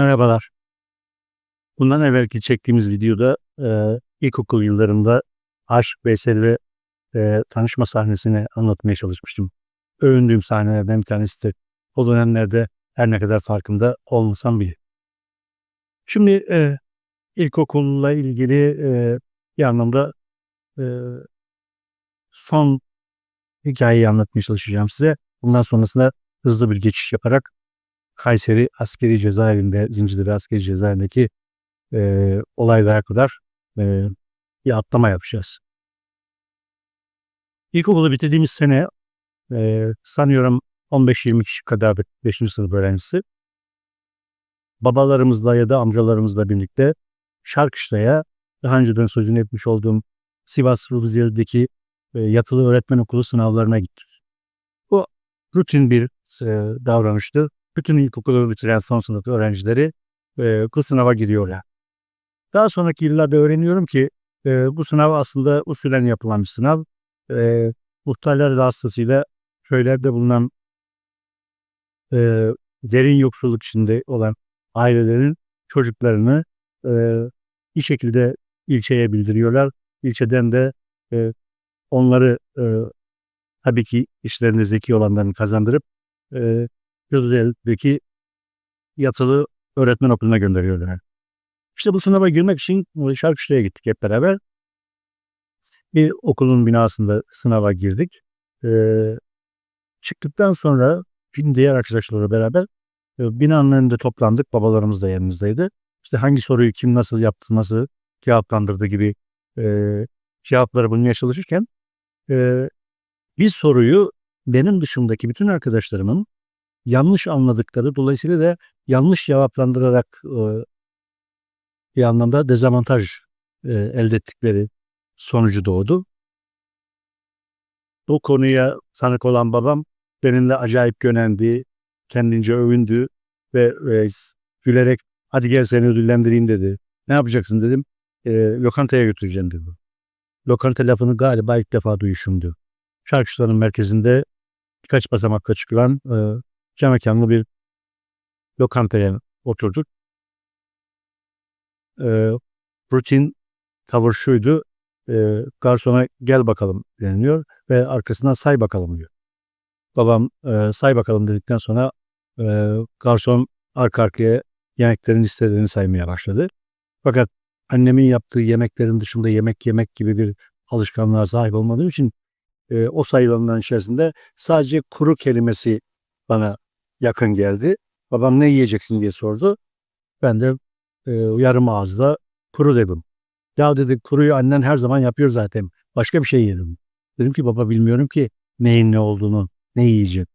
Merhabalar. Bundan evvelki çektiğimiz videoda e, ilkokul yıllarında aşk, Veysel ve tanışma sahnesini anlatmaya çalışmıştım. Övündüğüm sahnelerden bir tanesi o dönemlerde her ne kadar farkında olmasam bile. Şimdi e, ilkokulla ilgili e, bir anlamda e, son hikayeyi anlatmaya çalışacağım size. Bundan sonrasında hızlı bir geçiş yaparak Kayseri Askeri Cezaevinde, Zincirleri Askeri Cezaevindeki e, olaylara kadar e, bir atlama yapacağız. İlkokulu bitirdiğimiz sene e, sanıyorum 15-20 kişi kadar bir 5. sınıf öğrencisi babalarımızla ya da amcalarımızla birlikte Şarkışla'ya daha önceden sözünü etmiş olduğum Sivas Rıziyer'deki e, yatılı öğretmen okulu sınavlarına gittik. Bu rutin bir e, davranıştı. Bütün ilkokulu bitiren son sınıf öğrencileri e, bu sınava giriyorlar. Daha sonraki yıllarda öğreniyorum ki e, bu sınav aslında usulen yapılan bir sınav. E, muhtarlar vasıtasıyla köylerde bulunan e, derin yoksulluk içinde olan ailelerin çocuklarını e, bir şekilde ilçeye bildiriyorlar. İlçeden de e, onları e, tabii ki işlerinde zeki olanlarını kazandırıp e, Yıldızeli'deki yatılı öğretmen okuluna gönderiyorlar. İşte bu sınava girmek için Şarkışla'ya gittik hep beraber. Bir okulun binasında sınava girdik. Ee, çıktıktan sonra bizim diğer arkadaşlarla beraber e, binanın önünde toplandık. Babalarımız da yanımızdaydı. İşte hangi soruyu kim nasıl yaptı, nasıl cevaplandırdı gibi e, cevapları bulmaya çalışırken e, bir soruyu benim dışımdaki bütün arkadaşlarımın yanlış anladıkları dolayısıyla da yanlış cevaplandırarak e, bir anlamda dezavantaj e, elde ettikleri sonucu doğdu. Bu konuya tanık olan babam benimle acayip gönendi, kendince övündü ve e, gülerek hadi gel seni ödüllendireyim dedi. Ne yapacaksın dedim. E, lokantaya götüreceğim dedi. Lokanta lafını galiba ilk defa duyuşumdu. Şarkışların merkezinde birkaç basamakla çıkılan e, cam mekanlı bir lokantaya oturduk. E, rutin tavır şuydu. E, garsona gel bakalım deniliyor ve arkasından say bakalım diyor. Babam e, say bakalım dedikten sonra e, garson arka arkaya yemeklerin listelerini saymaya başladı. Fakat annemin yaptığı yemeklerin dışında yemek yemek gibi bir alışkanlığa sahip olmadığım için e, o sayılanların içerisinde sadece kuru kelimesi bana yakın geldi. Babam ne yiyeceksin diye sordu. Ben de e, yarım ağızla kuru dedim. Ya dedi kuruyu annen her zaman yapıyor zaten. Başka bir şey yedim. Dedim ki baba bilmiyorum ki neyin ne olduğunu, ne yiyeceğim.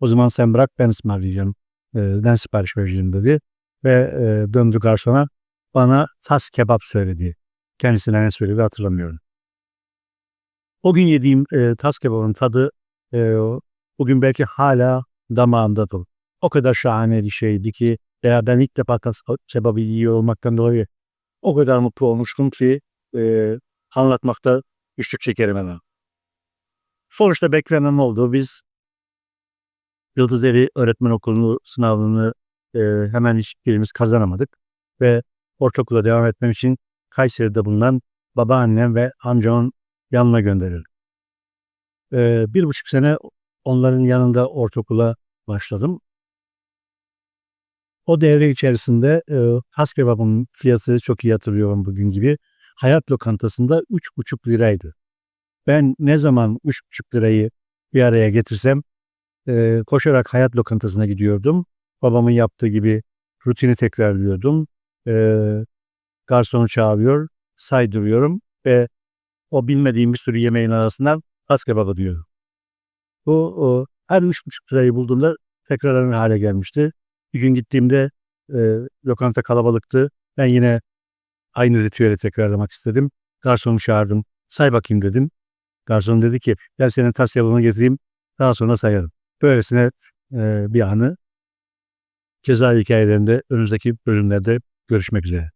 O zaman sen bırak ben ısmarlayacağım. E, ben sipariş vereceğim dedi. Ve e, döndü garsona bana tas kebap söyledi. Kendisine ne söyledi hatırlamıyorum. O gün yediğim e, tas kebabın tadı e, bugün belki hala damağımdadır. O kadar şahane bir şeydi ki veya ben ilk defa tas kebabı olmaktan dolayı o kadar mutlu olmuştum ki e, anlatmakta güçlük çekerim hemen. Sonuçta beklenen oldu. Biz Yıldızeli Öğretmen Okulu sınavını e, hemen hiçbirimiz kazanamadık. Ve ortaokula devam etmem için Kayseri'de bulunan babaannem ve amcamın yanına gönderildim. E, bir buçuk sene onların yanında ortaokula başladım. O devre içerisinde e, has kebabın fiyatı çok iyi hatırlıyorum bugün gibi. Hayat lokantasında 3,5 liraydı. Ben ne zaman 3,5 lirayı bir araya getirsem e, koşarak hayat lokantasına gidiyordum. Babamın yaptığı gibi rutini tekrarlıyordum. E, garsonu çağırıyor, saydırıyorum ve o bilmediğim bir sürü yemeğin arasından has kebabı diyorum. Bu o, her 3,5 lirayı bulduğumda tekrar aynı hale gelmişti. Bir gün gittiğimde e, lokanta kalabalıktı. Ben yine aynı ritüeli tekrarlamak istedim. Garsonu çağırdım. Say bakayım dedim. Garson dedi ki gel senin tas kebabını getireyim. Daha sonra sayarım. Böylesine e, bir anı. Ceza hikayelerinde önümüzdeki bölümlerde görüşmek üzere.